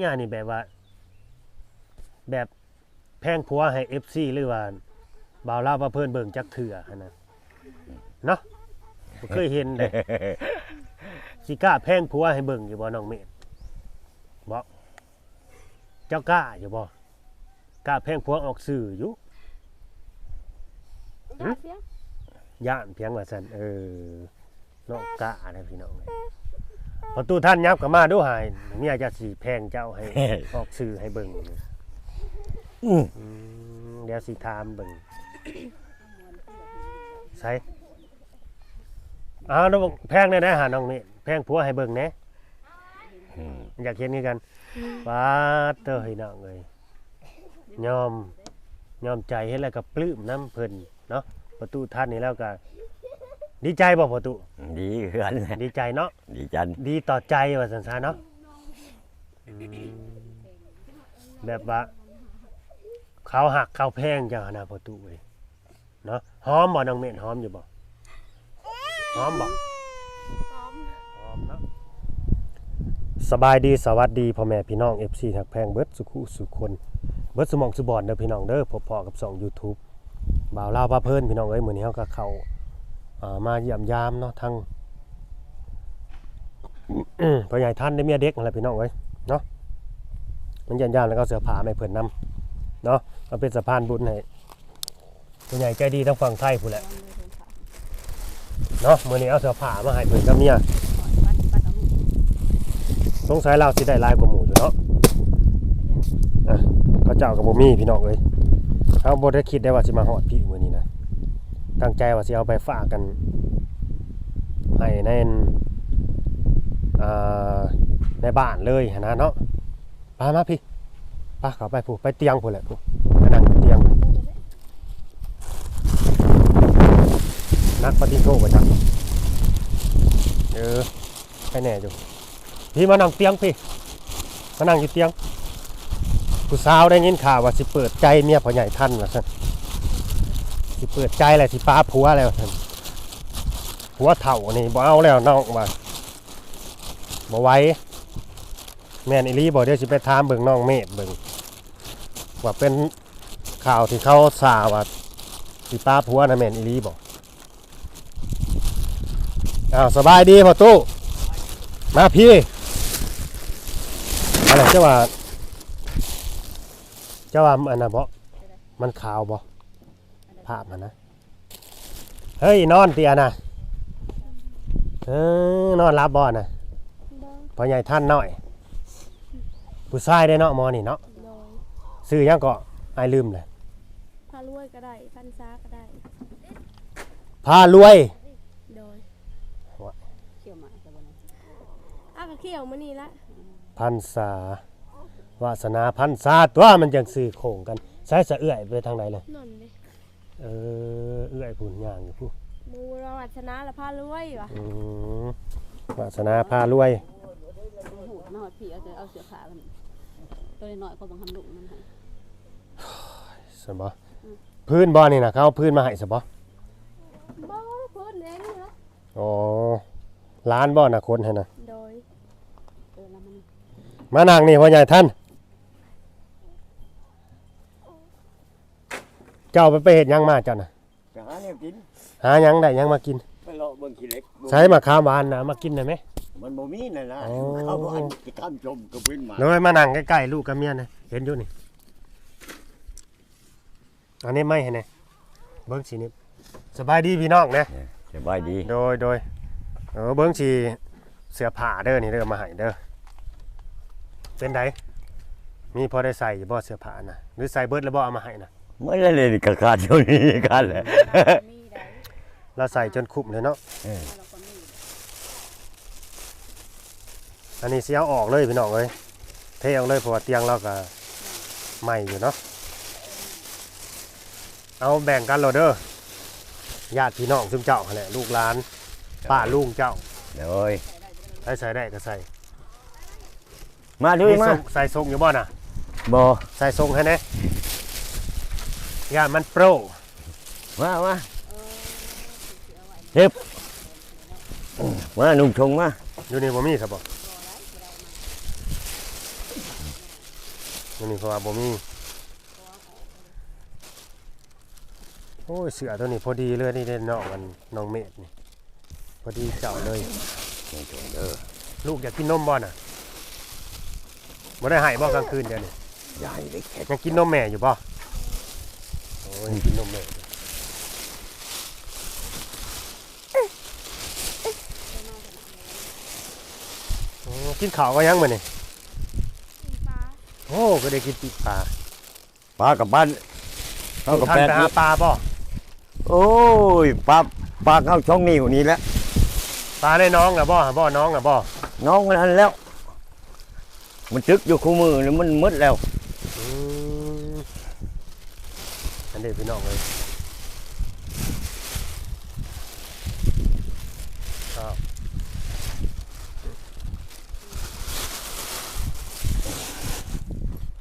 เนี่ยนี่แบบว่า แบบแพงผัวให้ FC หรือว่าบ่าวลาวว่าเพิ่นเบิ่งจักเถื่อหั่นน่ะเนาะบ่เคยเห็นเด้ สิกล้าแพงผัวให้เบิ่งอยู่บ่น้องเมธบ่เจ้ากล้าอยู่บ่กล้าแพงผัวออกสื่ออยู่ยาเสียงย่านเพียงว่าซั่นเออเนาะกล้านะพี่น้องเอ้ย ประตูท่านยับก็มาดูหายเมียจะสิแพงเจ้าให้ ออกสื่อให้เบิ่งอืมอืมเดี๋ยวสิถามเบิ่งใส่อ้าวน้องแพงได้นะหาน้องเมธแพงผัวให้เบิ่งแหน่อืมอยากเห็นคือกันป้าดเตอให้น้องเอ้ยยอมยอมใจเฮ็ดแล้วก็ปลื้มน้ำเพิ่นเนาะประตูท่านนี่แล้วก็ ดีใจบ่ประตูดีเหือนนะดีใจเนาะดีจันดีต่อใจว่าสันซาเนาะอืมแบบว่าเขาหักเขาแพงจังนะประตูเว้ยเนาะหอมบ่น้องเม่นหอมอยู่บ่หอมบ่พร้อมหอมเนาะสบายดีสวัสดีพ่อแม่พี่น้อง FC ทักแพงเบิดสุขุสุคนเบิดสมองสุบอนเด้อพี่น้องเด้อพบพอกับสอง YouTube บ่าวลาวพาเพิ่นพี่น้องเอ้ยมื้อนี้เฮาก็เข้าอ่า มาเยี่ยมยามเนาะทั้งพ่อใหญ่ท่านได้เมียเด็กนั่นแหละพี่น้องเอ้ยเนาะมันยันยานแล้วก็เสือผ้ามาให้เพิ่นนํเนาะมันเป็นสะพานบุญให้พ่อใหญ่ใจดีทั้งฝั่งไทยพู้แหละเนาะมื้อนี้เอาเสือผามาให้เพิ่นกับเมียสงสัยเราสิได้ลายกว่าหมูอยู่เนาะอะเจ้ากับบ่มีพี่น้องเอ้ยเฮาบ่ได้คิดได้ว่าสิมาฮอดพี่มือน ตั้งใจว่าสิเอาไปฝากกันให้ในในบ้านเลยนะเนาะไปมาพี่ไปเขาไปผูไปเตียงผูแหละผูไปนั่งเตียงนักปฏิโทษประจักเออไปแน่อยู่พี่มานั่งเตียงพี่มานั่งอยู่เตียงผู้สาวได้ยินข่าวว่าสิเปิดใจเมียพ่อใหญ่ท่านว่าซั่น สิเปิดใจแหละสิป้าผัวแล้วท่านผัวเถ่านี่บ่เอาแล้วน้องว่าบ่ไว้แม่นอีหลีบ่เดี๋ยวสิไปถามเบิ่งน้องเมธเบิ่งว่าเป็นข่าวที่เขาสาว่าสิป้าผัวนะแม่นอีหลีบ่อ้าวสบายดีพ่อตู้มาพี่อะไรเจ้าว่าเจ้าว่าอันน่ะบ่มันขาวบ่ ภาพมันนะ เฮ้ย นอนเตียน่ะเออนอนรับบ่น่ะโดยพ่อใหญ่ท่านน้อย ผู้ชายได้เนาะหมอนี่เนาะโดยซื้อหยังก็อายลืมเลยพารวยก็ได้พันซาก็ได้พารวยโดยเขี่ยวหมาจะบ่นะอ้าวก็เขี่ยวมานี่ละพันษาวาสนาพันษาตัวมันจังซื้อโคงกันใช้สะเอื้อยไปทางไหนเลยนนเลย เออเอื้อยผุนย่างอยู่ผู้มูรวัชนะและพารวยวะอืมวาสนาพารวย หูดน้อยพี่เอาจะเอาเสื้อผ้ามันตัวน้อยๆก็บังคับลูกมันให้สบพื้นบ่อนี่นะเขาเอาพื้นมาให้สบบ้าเพิ่นเองนี่ละอ๋อร้านบ่อนะคนให้นะโดยเออแล้วมัน มานั่งนี่พ่อใหญ่ท่าน เจ้าไปไปเห็ดหยังมาเจ้าน่ะไปหาเนี่ยกินหาหยังได้หยังมากิน ไปเลาะเบิ่งขี้เหล็กบ่ใช้มะขามหวานนะมากินได้ไหม มันบ่มีนั่นนะอ๋อเขาบ่อันที่ข้ามชมก็เพิ่นมาเลยมานั่งใกล้ๆลูกกับเมียนะเห็นอยู่นี่อันนี้ไม่เห็นไงเบิ้งสีนี้สบายดีพี่น้องนะสบายดีโดยโดยเออเบิ้งสีเสื้อผ้าเด้อนี่เด้อมาให้เด้อเป็นไดมีพอได้ใส่อยู่บ่เสื้อผ้านะหรือใส่เบิดแล้วบ่เอามาให้นะ เมื่อไรเลยก็ขาดอยู่นี่กันแหละมีได้เราใส่จนคุ้มเลยเนาะเออเราก็มีอันนี้เสียออกเลยพี่น้องเอ้ยเทออกเลยเพราะว่าเตียงเราก็ใหม่อยู่เนาะ เอาแบ่งกันโลดเด้อ ญาติพี่น้องซึมเจ้าหั่นแหละลูกหลานป้าลุงเจ้าเดี๋ยวเอ้ยใส่ใส่ได้ก็ใส่มาดูมีมาทรงใส่ทรงอยู่บ่น่ะ บ่ใส่ทรงให้แน่ ญาติมันโปรมามาเฮ็บมานุ่งชงมาอยู่นี่บ่มีครับบ่มันนี่เพราะว่าบ่มีโอ้ยเสือตัวนี้พอดีเลยนี่เด่นน้องมันน้องเมฆนี่พอดีเจ้าเลยนี่จงเด้อลูกอยากกินนมบ่น่ะบ่ได้ให้บ่กลางคืนเดี๋ยวนี้อย่าให้เด็กเห็ดยังกินนมแม่อยู่บ่ โอ้ยกินนมแม่อยู่โอ้กินข้าวก็ยังมื้อนี่กินปลาโอ้ก็ได้กินปีกปลาปลากับบ้านเอากับท่านแปดไปหาปลาบ่โอ้ยปลาปลาเข้าช่องนิ้วนี่แหละปลาในน้องน่ะบ่บ่น้องน่ะบ่น้องมันอันแล้ว มันจึกอยู่คู่มือนี่มันมืดแล้ว อืมอั นนี้พี่น้องเลยอ้าว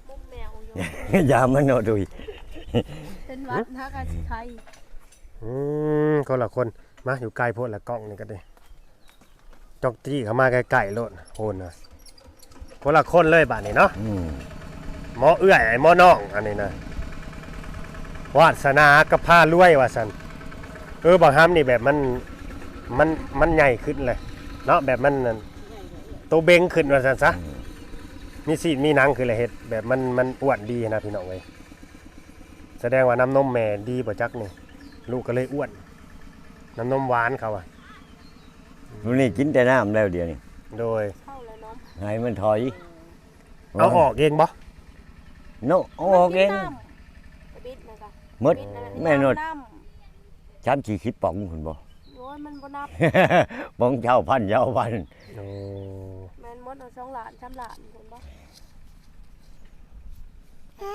มุมแมวอยู่อย่ามันเอาดุยเป็นวัดทักอาไทยอืมคนละคนมาอยู่ไกลโพดละกล้องนี่ก็ได้จอกจี้เข้ามาใกล้ๆโลดโอนนะคนละคนเลยบาดนี้เนาะอืมหมอเอื้อยไอ้หมอน้องอันนี้นะ วาสนากับผ้ารวยว่าสันเออบางฮัมนี่แบบมันมันมันใหญ่ขึ้นเลยเนาะแบบมันนั่นโตวเบงขึ้นว่าสันซะมีสีมีหนังคืออะไรเฮ็ดแบบมันมันอ้วนดีนะพี่น้องเว้ยแสดงว่าน้ำนมแม่ดีบ่จักนี่ลูกก็เลยอ้วนน้ำนมหวานเขาอะดูนี่กินแต่น้ำแล้วเดี๋ยวนี้โดยเข้าแล้วเนาะให้มันถอยเอาออกเองบ่โนเอาออกเองบิดนะกะ หมดบิดนะแม่นดน้ชั้นสี่คิดป่องคุณบ่ำโอ้ยมันบ่นับป่องเจ้าพันเจ้าพันโอ้แม่นมดเอาช่องหลานช้ำหลานเห็นบ่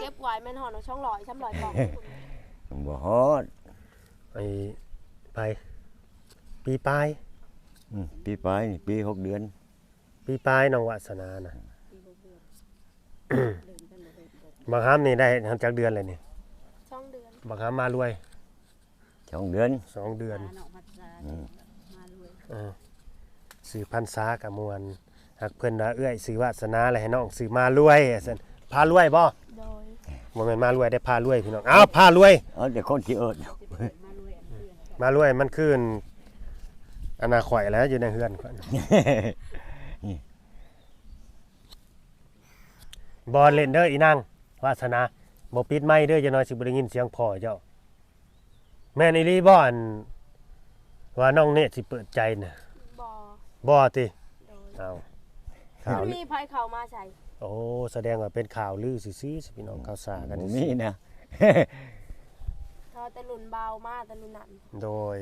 เก็บไว้แม่นหอนเอาช่องลอยช้ำลอยปองบ่ฮอดไอไป ปีปลายอืมปีปลายนี่ปีหกเดือน ปีปลายน้องวาสนานะปีหกเดือนเดินกันมาเลยบอกบางครั้งนี่ได้ทำจากเดือนเลยนี่ ช่องเดือนบางครั้งมารวยสองเดือน สองเดือนปลาเนาะพัดาอืม มาเลยเออสื่อพันษากับมวลหักเพิ่นว่าเอื้อยสื่อวาสนาอะไรให้น้องสื่อมารวยสันพารวยบ่โดยบ่แม่นมารวยได้พารวยพี่น้องอ้าวพารวย เอาแต่คนที่เอิดสิเปิดมาเลยอันเดือนมารวยมันคืนอนาข่อยแล้วอยู่ในเฮือนข่อยบอลเล่นเด้ออีนางวาสนา บ่ปิดไม้เด้อจะน้อยสิบ่ได้ยินเสียงพ่อเจ้า แม่นอีหลีบ่อันว่าน้องเนตรสิเปิดใจน่ะบ่บ่ติโดยเอาข่าวลือมีไผเข้ามาใส่โอ้แสดงว่าเป็นข่าวลือซื่อๆพี่น้องข่าวสารกันบ่ซื่มีอนะ เขาแต่หลุนเบามาแต่หลุนนั่นๆโดย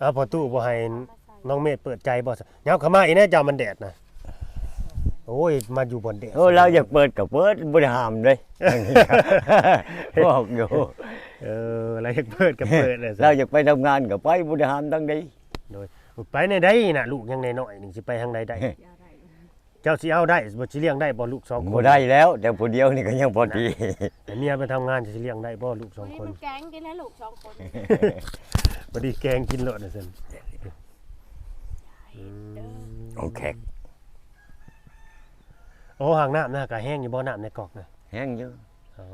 อ้าวพอตู้บ่ให้เอามาใส่น้องเมธเปิดใจบ่ซะยับเข้ามาอีแน่เจ้ามันแดดน่ะ โอ้ยมาอยู่บนแดดโอ้เราอยากเปิดก็เปิดบ่ได้ห้ามเลยบอกอยู่เออเราอยากเปิดก็เปิดเลยซะเราอยากไปทำงานก็ไปบ่ได้ห้ามทั้งใดไปในใดน่ะลูกยังน้อยๆนี่สิไปทางใดได้ยาไรเจ้าสิเอาได้บ่สิเลี้ยงได้บ่ลูกสองคบ่นได้แล้ว แต่ผู้เดียวนี่ก็ยังพอดีแต่เมียไปทำงานจะสิเลี้ยงได้บ่ลูกสองวันนี้คนมันแก๊งกินให้ลูกสองคนบ่ดีแกงกินโลดน่ะซั่นอืมโอเค โอ้หางน้ำน่ะก็แห้งอยู่บ่น้ำในกอกน่ะแห้งอยู่อ๋อ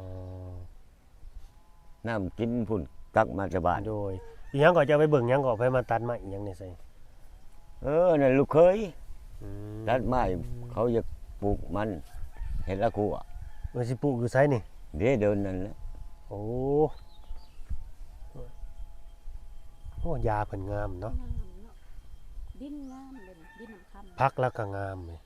น้ำกินพุ่นตักมาจากบ้านโดยอีหยังก็จะเอาไปเบิ่งหยังก็เอาไปมาตัดไม้อีหยังนี่ใส่เออนั่นลูกเคยอืมตัดไม้เขาอยากปลูกมันเห็นละกูอะเออสิปลูกอยู่ไสนี่ เดี๋ยวเดินนั่นแหละโอ้โอ้ยาเพิ่นงามเนาะงามเนาะดินงามเลยดินน้ำคำพักแล้วก็งามเลย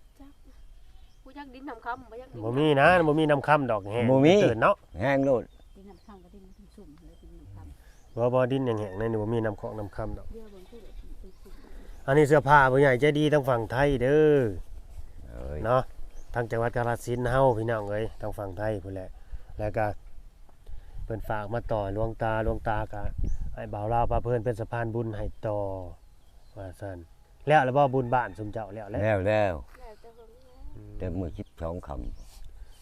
กูอยากดินทำคำบ่อยากดินบ่มีนะบ่มีน้ำค้ำดอกแห้งตื่นเนาะแห้งโลดดินน้ำคำก็ดินน้ำสุ่มเลยดินน้ำคำบ่บ่ดินแห้งๆนั่นนี่บ่มีน้ำของน้ำค้ำดอกเยอะบนที่เลยเป็นสุ่มอันนี้เสื้อผ้าผู้ใหญ่ใจดีทางฝั่งไทยเด้อ เอ้ยเนาะทางจังหวัดกาฬสินธุ์เฮาพี่น้องเอ้ยทางฝั่งไทยพุ่นแหละ แล้วก็เพิ่นฝากมาต่อหลวงตาหลวงตาก็ให้บ่าวลาวพาเพิ่นเป็นสะพานบุญให้ต่อว่าซั่นแล้วแล้วบ่บุญบ้านซุมเจ้าแล้วแล้วแล้วแล้วแล้ว แต่เพิ่นเนี่ยแต่มือคิดสองค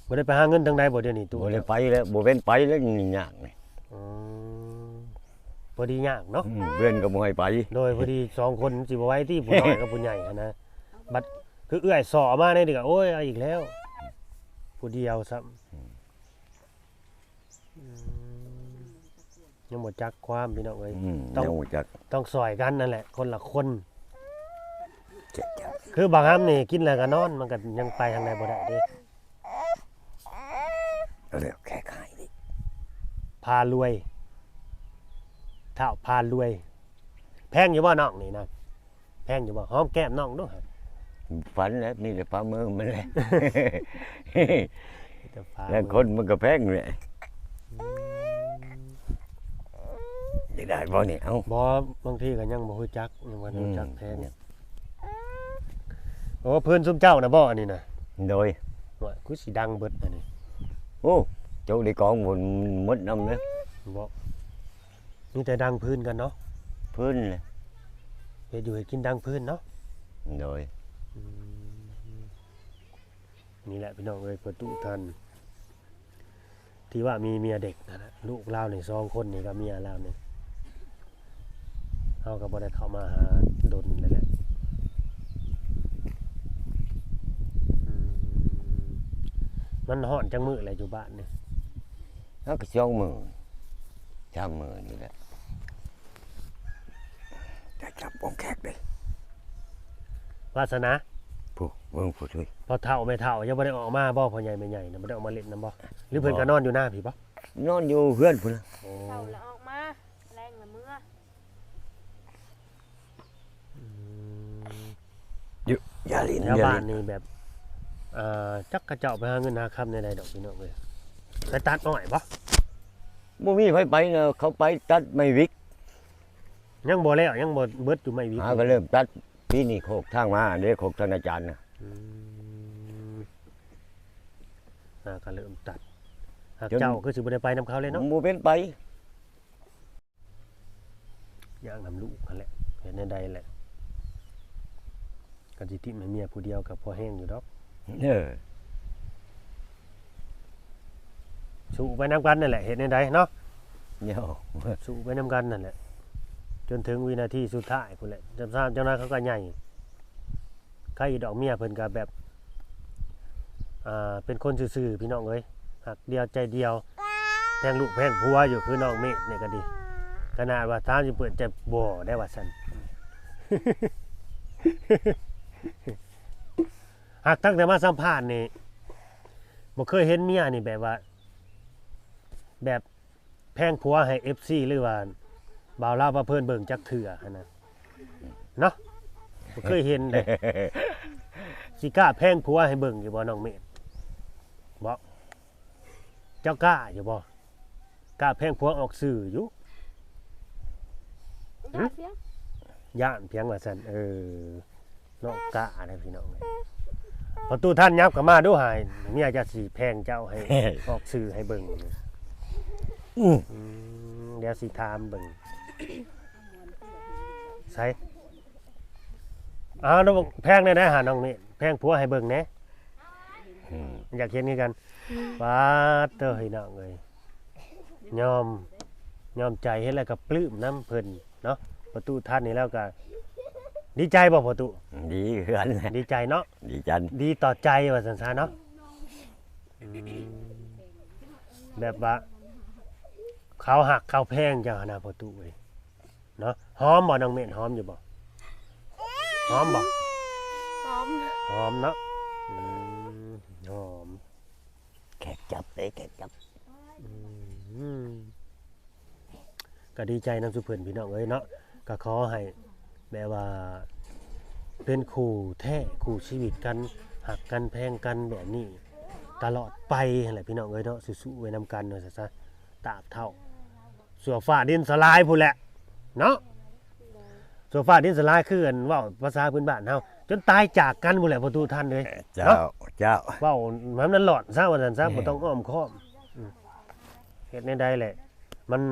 บ่ได้ไปหาเงินทางใดบ่เดี๋ยวนี้ำตู้บ่ได้ไปแล้วบ่เป็นไปแล้วนี่ยากนี่อืมพอดียากเนาะ อืมเพื่อนก็บ่ให้ไปโดยพอดีสองคนสิบ่ไว้ที่ผู้น้อยกับผู้ใหญ่หั้นนะบัดคือเอื้อยสอมาในเดือโอ้ยเอาอีกแล้ว ผู้เดียวซ้ยังบ่จักความพี่น้องเอ้ยอืมต้อง ยังบ่จักต้องซอยกันนั่นแหละ คนละคน เจ็ดจัก คือบางครั้งนี่กินแล้วก็นอนมันก็ยังไปทางใดบ่ได้เด้เร็วแค่ขายดิพารวยเท่าพารวย แพงอยู่บ่น้องนี่นะแพงอยู่บ่หอมแก้มน้องด้วยฝันแล้วมีแต่ปลาเมืองมันแหละแต่พาแล้วคนมันก็แพงเลยจะได้บ่เนี่ยเอ้าบ่บางทีก็ยังบ่ฮู้จักยังบ่รู้จักแพงเนี่ย โอ้เพิ่นซุมเจ้าน่ะบ่อันนี้น่ะโดยว่ากูสิดังเบิดอันนี้โอ้เจ้าได้กองหมดหมดน้ำเลยบ่มีแต่ดังพื้นกันเนาะพื้นเลยเฮ็ดอยู่ให้กินดังพื้นเนาะโดยนี่แหละพี่น้องเอ้ยประตูทัน ที่ว่ามีเมียเด็กนั่นนะลูกเล่าในสองคนนี่ก็เมียเล่านี่เขาก็บ่ได้เข้ามาหาดนเลยแหละอืม มันห่อนจังมืออะไรอยู่บ้านนี่ nó cái cho mười cho mười như đó đã chập bóng khác đây วาสนา phụ vâng phụ thôi พอเท่าไม่เท่ายังบ่ได้ออกมาบ่พอใหญ่ไม่ใหญ่นะบ่ได้ออกมาเล่นนํบ่หรือเพิ่นก็นอนอยู่หน้าพี่บ่ nó vô hươn phụ nó โอ้เต่าแล้วออกมาแรงละเมื่ออืม gia đình แถว gia บ้าน đình นี่แบบเอ่อ จักกระเจ้าไปหาเงินหาคำในใดดอกพี่น้องเอ้ยไปตัดอ้อยบ่ bố mi phải bay nè không bay tắt mày viết ยังบ่แล้วยังบ่เบิดอยู่ไม่วิ à cái lớp tắt tí này khổ thang mà để khổ thang là chán nè อืมอ่าก็เริ่มตัดหากจนเจ้าคือสิบ่ได้ไปนํเขาเลยเนาะ mua bên bay ย่างนํลูกนั่นแหละเห็นในใดแหละก็สิติแม่เมียผู้เดียวกับพอแห้งอยู่ดอก ờ สู้ไปนํกันนั่นแหละเห็นในใดเนาะ nhau สู้ไปนํกันนั่นแหละจนถึงวินาทีสุดท้ายพุ่นแหละจำซ่าจังนั้นเขาก็ใหญ่ใครดอกเมียเพิ่นก็แบบอ่าเป็นคนซื่อๆพี่น้องเอ้ยหักเดียวใจเดียวแพงลูกแพงผัวอยู่คือน้องเมฆเนี่ยก็ดี ขนาดว่าตามสิเปิดจะบ่ได้ว่าซั่น หากตั้งแต่มาสัมภาษณ์นี่บ่เคยเห็นเมียนี่แบบว่า แบบแพงผัวให้ FC หรือว่าบ่าวลาวว่าเพิ่นเบิ่งจักเถื่อหันนะเนาะบ่เคยเห็นเลยสิกล้าแพงผัวให้เบิ่งอยู่บ่น้องเมธบ่เจ้ากล้าอยู่บ่กล้าแพงผัวออกสื่ออยู่ญาติเพียงย่านเพียงว่าซั่นเออน้องกล้าได้พี่น้องเอ้ย ประตูท่านยับเข้ามาดูหายเมียจะสิแพงเจ้าให้ ออกสื่อให้เบิ่ง ừ. อืมเดี๋ยวสิถามเบิ่งใส่อ้าวน้องแพงได้นะหาน้องเมธแพงผัวให้เบิ่งแหน่ ừ. อยากเห็นคือกันว้าเตอเฮ้ยน้องเอ้ยยอมยอมใจเฮ็ดแล้วก็ปลื้มน้ำเพิ่นเนาะประตูท่านนี่แล้วก็ ดีใจบ่ประตู đi hươn nè ดีใจเนาะ đi chanh ดีต่อใจว่าสันซาเนาะอืมแบบว่าเขาหักเขาแพงจังหนนะประตูเว้ยเนาะหอมบ่น้องเม่นหอมอยู่บ่หอมบ่พร้อมหอมเนาะอืมหอม kẹt chập đấy kẹt chập อืมก็ดีใจน้ำสุเพื่อนพี่น้องเอ้ยเนาะก็ขอให้ แบบว่าเป็นคู่แท้คู่ชีวิตกันหักกันแพงกันแบบนี้ ตลอดไปนั่นแหละพี่น้องเอ้ยเนาะสู้ๆไว้นำกันเนาะซะซะตราบเท่าสัวฟ้าดินสลายพูนแหละเนาะสัวฟ้าดินสลายคืออันเว่าภาษาพื้นบ้านเฮาจนตายจากกันพูนแหละประตูท่านเลย chào chào เว้ามันนั้นหลอดซะว่าซั่นซะบ่ต้องอ้อมค้อมอืมเฮ็ดในใดแหละมัน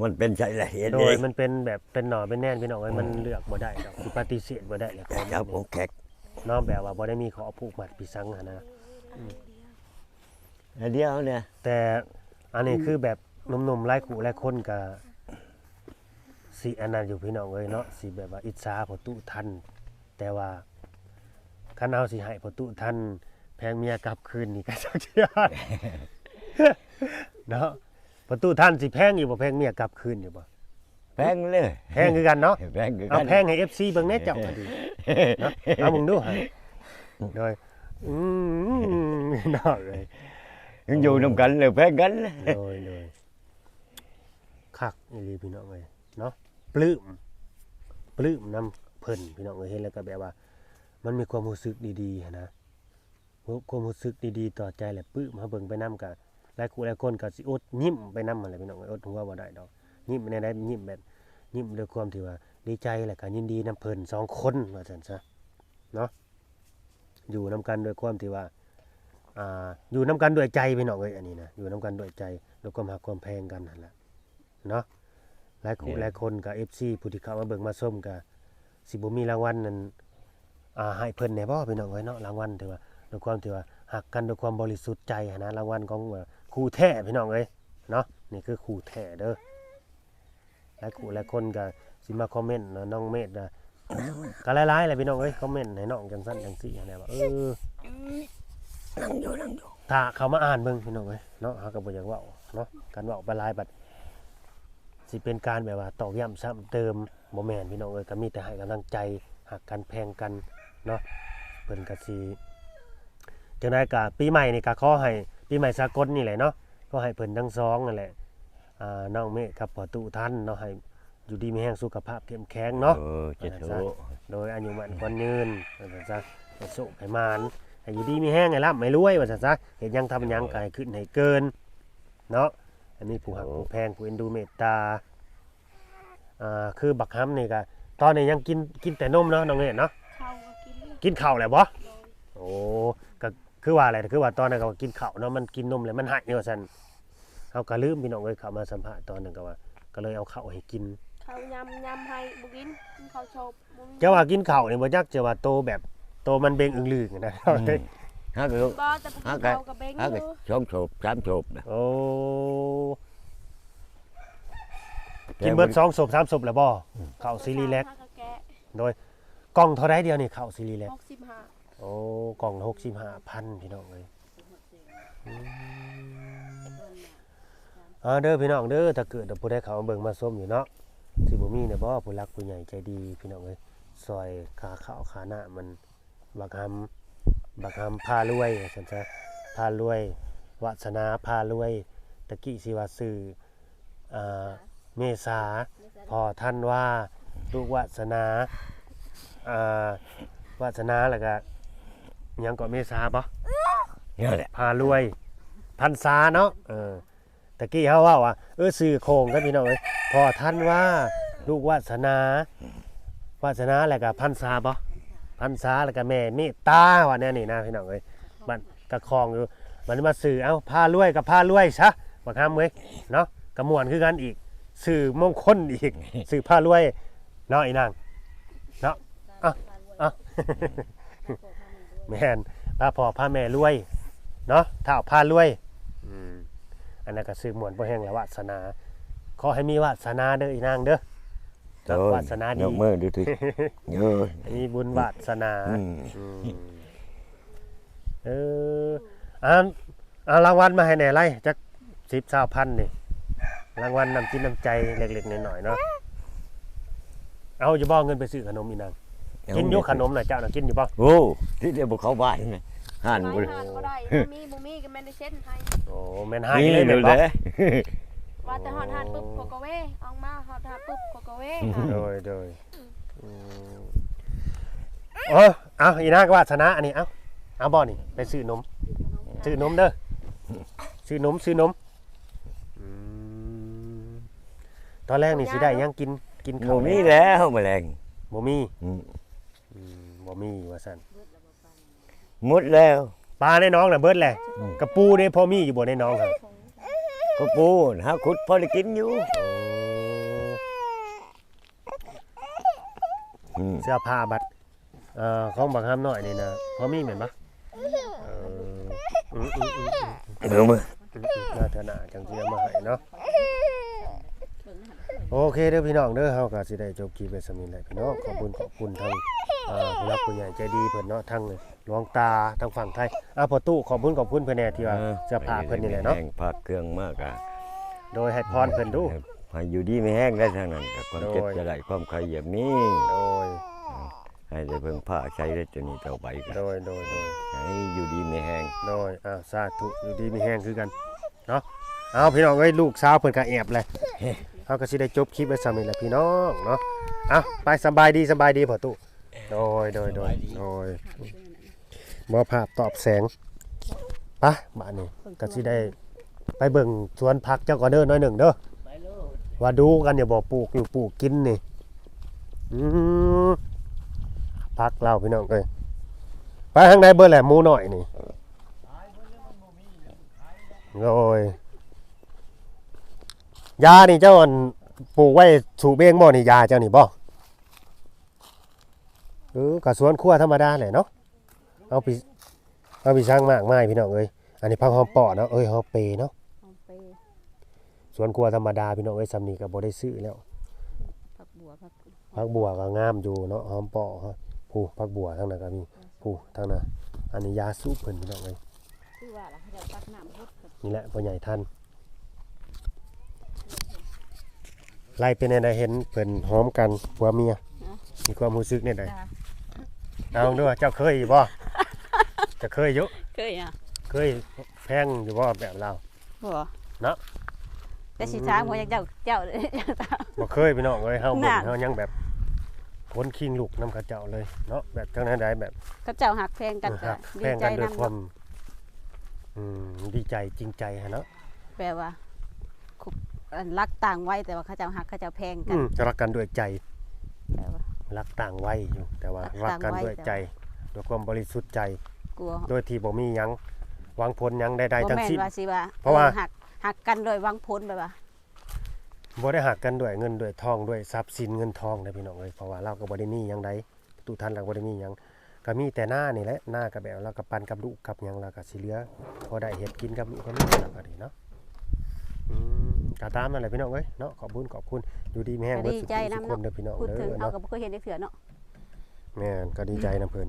mình bên chạy là hiện โดย đi มันเป็นแบบเป็นหน่อเป็นแน่นพี่น้องเอ้ยมันเลือกบ่ได้ดอกสิปฏิเสธบ่ได้แหละของ kẹt chập cũng kẹt เน้องแบบว่าบ่ได้มีขอผูกมัดปีสังหันนะ là đeo nè แต่อันนี้คือแบบหนุ่มๆไล่ขู่ไล่คนกับสิอันนั้นอยู่พี่น้องเอ้ยเนาะสิแบบว่าอิจฉาพอตุทัน แต่ว่าคันเอาสิให้พอตุทัน แพงเมียกลับคืนนี่ก็จักเที่ยเนาะ ประตูท่านสิแพงอยู่บ่แพงเมียกลับคืนอยู่บ่แพงเลยแพงคือกันเนาะแพงคือเอากันแพงให้ FC เบิ่งแหน่เจ้าก็ดีเนาะเอามึงดูให้โดยอืมน่าเลยยังอยู่นำกันเลยแพงกันโดยโดยคักอีหลีพี่น้องเอ้ยเนาะปลื้มปลื้มนํเพิ่นพี่น้องเอ้ยเห็นแล้วก็แบบว่า มันมีความรู้สึกดีๆหั้นนะความรู้สึกดีๆ ต่อใจแหละปลื้มเฮาเบิ่งไปนํกัน หลายคู่หลายคนก็สิอดยิ้มไปนำนั่นแหละพี่น้องเอ้ยอดหัวบ่ได้ดอกยิ้มในได้ยิ้มแบบยิ้มด้วยความที่ว่าดีใจแหละก็ยินดีนํเพิ่นสองคนว่าซั่นซะเนาะอยู่นํกันด้วยความที่ว่าอ่าอยู่นํกันด้วยใจพี่น้องเอ้ยอันนี้นะอยู่นํกันด้วยใจด้วยความหักความแพงกันนั่นแหละเนาะหลายคู่หลายคนกับ FC ผู้ที่เข้ามาเบิ่งมาส้มก็สิบ่มีรางวัลนั่นอ่าให้เพิ่นแหน่บ่พี่น้องเอ้ยเนาะรางวัลถือว่าด้วยความที่ว่าหักกันด้วยความบริสุทธิ์ใจหั้นนะรางวัลของว่า คู่แท้พี่น้องเอ้ยเนาะนี่คือคู่แท้เด้อหลายคู่หลายคนก็สิมาคอมเมนต์นะน้องเมธนะก็หลายๆแหละพี่น้องเอ้ยคอมเมนต์ให้น้องจังซั่นจังซี่หั้นแหละว่าเออนั่งอยู่นั่งอยู่ถ้าเขามาอ่านเบิ่งพี่น้องเอ้ยเนาะเฮาก็บ่อยากเว้าเนาะการเว้าไปหลายบัดสิเป็นการแบบว่าตอกย้ำซ้ำเติมบ่แม่นพี่น้องเอ้ยก็มีแต่ให้กำลังใจหักกันแพงกันเนาะเพิ่นก็สิจังไดก็ปีใหม่นี่ก็ขอให้ ปีใหม่สากลนี่แหละเนาะก็ให้เพิ่นทั้งสองนั่นแหละอ่าน้องเมฆกับพ่อตุท่านเนาะให้อยู่ดีมีแรงสุขภาพเข้มแข็งเนาะเออจะโถโดยอายุมันควรยืนว่าซั่นซะให้สุขให้มานให้อยู่ดีมีแห้งให้ร่ำให้รวยว่าซั่นซะเฮ็ดหยังทำหยังก็ให้ขึ้นให้เกินเนาะอันนี้ผู้หักผู้แพงผู้เอ็นดูเมตตาอ่าคือบักฮัมนี่ก็ตอนนี้ยังกินกินแต่นมเนาะน้องเอ๋เนาะเข้าก็กินเลยกินข้าวแล้วบ่โดยโอ้ก็ คือว่าอะไรคือว่าตอนนั้นก็ว่ากินข้าวเนาะมันกินนมแล้วมันหายว่าซั่นเฮาก็ลืมพี่น้องเอ้ยเข้ามาสัมภาษณ์ตอนนั้นก็ว่า ก็เลยเอาข้าวให้กินเขายำยำให้บุกินกินข้าวโชบบ่มีจะว่ากินข้าวนี่บ่จักจะว่าโตแบบโตมันเบ่งอึงลึงนะฮักก็บ่แต่บุกิฮันกก็ข้าวกับเบงอฮักก็ยู่สองโฉบสามโฉบนะโอ้กินเบิดสองศพสามศพแล้วบ่เข้าซีรีส์แลกข้าวกับแกะกล่องเท่าไรเดียวนี่เข้าซีรีส์แลก65 โอ้กล่องหกสิบห้าพันพี่น้องเลยอืมอ่าเด้อพี่น้องเด้อถ้าเกิดผู้ใดเขาเบิ่งมาส้มอยู่เนาะสิบ่มีเนี่ยบ่ผู้รักผู้ใหญ่ใจดีพี่น้องเอ้ยซอยขาขาวขาหน้ามันบักหำบักหำพารวยซั่นซะพารวยวาสนาพารวยตะกี้สิวาซื้อเมษาพอท่านว่าลูกวาสนาวาสนาแล้วก็ ยังก็เมษาบ่นี่แหละพารวย พันษาเนาะเออตะกี้เขาว่าว่าเออสื่อโครงกันพี่น้องเอ้ยพอท่านว่าลูกวาสนาวาสนาแล้วก็พันษาบ่พันษาแล้วก็แม่เมตตาว่าแน่นี่นะพี่น้องเอ้ยมันกระคองอยู่มันมาสื่อเอ้าพารวยกับพารวยซะบักคำเว้ยเนาะกระมวลคือกันอีกสื่อมงคลอีกสื่อพารวยเนาะอีนางเนาะอะอะ แม่นพาพ่อพาแม่รวยเนาะถ้าเอาพารวยอืมอันนั้นก็ซื้อหมวนบ่แห้งแล้ววาสนาขอให้มีวาสนาเด้ออีนางเด้อโอ้วาสนาดียกมือดูทีเออมีบุญวาสนาอืมอืมเอออ่านเอารางวัลมาให้แหน่ไรจักสิบสาวพันนี่รางวัลนำจิตน้ำใจเล็กๆหน่อยๆเนาะเอาอยู่บ่เงินไปซื้อขนมอีนาง กินอยู่ขนมน่ะเจ้าน่ะกินอยู่บ่โอ้ที่เดียวบุกเข้าบ้านนี่ห่านไปบุหานก็ได้บ่มีบ่มีก็แม่นได้เช็ดให้โอ้แม่นให้นี่เลยเลแม่ยนบ่เลยว่าแต่ฮอดหานปุ๊บโกโกเวออกมาฮอดหานปุ๊บโกโกเวโดยโดยอืมโอ้เอาอีนางก็วาสนาอันนี้เอาเอาบ่นี่ไปซื้อนมซื้อนมเด้อซื้อนมซื้อนมอืมตอนแรกนี่สิได้หยังกินกินหข้ามูวนี่แล้วแมลงบ่มีอืม อืมบ่มีว่าซั่นหมดแล้ว ปลาในน้องน่ะเบิดแหละอืม กระปูนี่พอมีอยู่บ่ในน้องครับก็ปูนหาขุดพอได้กินอยู่โอ้อืมเสื้อผ้าบัดเอ่อของบักห้ามน้อยนี่นะพอมีแม่นบ่เอออืมอืมอืมอืมเดี๋ยวมือน่าเถอะนาจังที่เอามาให้เนาะ โอเคเด้อพี่น้องเด้อเฮาก็สิได้จบคลิปไปสมินแหละพี่น้องขอบคุณขอบคุณทางอ่า ผู้รักผู้ใหญ่ใจดีเพิ่นเนาะทางหลวงตาทางฝั่งไทยอ่าพอตู้ขอบคุณขอบคุณเพิ่นแน่ที่ว่าเสื้อผ้าเพิ่นนี่แหละเนาะแพงผักเครื่องมากอะโดยให้พรเพิ่นดูให้อยู่ดีไม่แห้งได้ทางนั้นก็ความเจ็บโดยจะได้ความใครอย่ามีโดยให้ได้เพิ่งผ้าใช้ได้ตัวนี้ต่อไปก็โดยโดยโดยให้อยู่ดีไม่แห้งโดยอ่าสาธุอยู่ดีมีแห้งคือกันเนาะเอาพี่น้องเอ้ยลูกสาวเพิ่นก็แอบเลยเฮาก็สิได้จบคลิปไว้ซ้ำนี่แหละพี่น้องเนาะเอาไปสบายดีสบายดีพ่อตู้ โดยโดยโดยโดยบ่ภาพตอบแสงไปะบ้านนี้ก็สิได้ ไปเบิ่งสวนผักเจ้าก่อนเด้อหน้อยหนึ่งเด้อว่าดูกันอย่าบ่ปลูกอยู่ปลูกกินนี่อืมผักเราพี่น้องเอ้ยไปทางใดเบิ่แหละหมูหน่อยนี่โอ้ยยานี่เจ้าอันปลูกไว้สูบเองบ่นี่ยาเจ้านี่บ่ เออกะสวนครัวธรรมดาแหละเนาะเอาไปเอาไปสร้างมากมายพี่น้องเอ้ยอันนี้พักหอมปอเนาะเอ้ยหอมเปเนาะเอาไปสวนครัวธรรมดาพี่น้องเอ้ยซำนี้ก็บ่ได้ซื้อแล้วผักบัวผักพักบัวก็งามอยู่เนาะหอมปอฮะผู้พักบัวทางนั้นก็มีผู้ทางนั้นอันนี้ยาสูบเพิ่นพี่น้องเอ้ยคือว่าล่ะเขาจะตักน้ำพุดกับนี่แหละพ่อใหญ่ท่านไล่เป็นอะไรเห็นเพิ่นหอมกันผัวเมียมีความรู้สึกเนี่ยใดจ้า เอาด้วยเจ้าเคยอยู่บ่จะเคยอยู่เคยอะเคยแพงอยู่บ่แบบเรา บ่เนาะ แต่สิช้างบ่อยากเจ้าเจ้าเลยบ่เคยพี่น้องเอ้ยเฮาเบิ่งน่ะเฮายังแบบคนคิงลูกนำเขาเจ้าเลยเนาะแบบจังนั้นได้แบบกับเจ้าหักแพงกันก็หักดีแพงใจกันด้วยนำความอืมดีใจจริงใจฮะเนาะแปลว่าคุบอันรักต่างไว้แต่ว่าเขาเจ้าหักเขาเจ้าแพงกัอืนมรักกันด้วยใจ แปลว่า รักต่างวัยอยู่ แต่ว่ารัรักกกันต่างวัยด้วยใจด้วยความบริสุทธิ์ใจกลัวโดยที่บ่มีหยังหวังผลหยังใดบ่ๆทั้งแม่นสิ้นว่าสิว่าเพราะว่า ออหักหักกันโดยหวังผลแบบว่าบ่ได้หักกันด้วยเงินด้วยทองด้วยทรัพย์สินเงินทองนะพี่น้องเอ้ยเพราะว่าเราก็บ่ได้มีหยังใดตุท่านเราก็บ่ได้มีหยังก็มีแต่หน้านี่แหละหน้ากับแบบเราก็ปันกับลูกกับหยังเราก็สิเหลือพอได้เฮ็ดกินกับลูกกับลูกแล้วก็ดีเนาะอื มก็ตามนั่นแหละพี่น้องเอ้ยเนาะขอบคุณขอบคุณอยู่ดีมีแห้งก็เบิดดีสุขใจทุกนำคนเนาะเด้อพี่น้องพูดเด้ถึงอเอาเนาะก็บ่เคยเห็นจักเถื่อเนาะแม่นก็ดีใจนำเพิ่น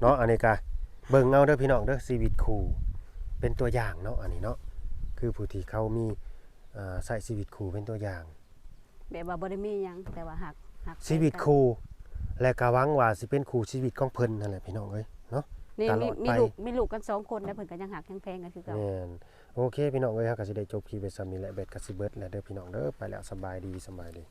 เนาะอันนี้ก็เบิ่งเอาเด้อพี่น้องเด้อชีวิตครูเป็นตัวอย่างเนาะอันนี้เนาะคือผู้ที่เขามีอ่าใช้ชีวิตครูเป็นตัวอย่าง แบบว่าบ่ได้มีหยังแต่ว่าหักหักชีวิตครูและก็หวังว่าสิเป็นครูชีวิตของเพิ่นนั่นแหละพี่น้องเอ้ยเนาะ นี่ตลมีอดมีไปลูกมีลูกกันสองคนแล้วเพิ่นก็ยังหักยังแพงกันคือเก่า แม่น โอเคพี่น้องเอ้ยเฮาก็สิได้จบคลิปไว้ซ้ำนี้แหละเบ็ดก็สิเบิดแล้วเด้อพี่น้องเด้อไปแล้วสบายดีสบายดี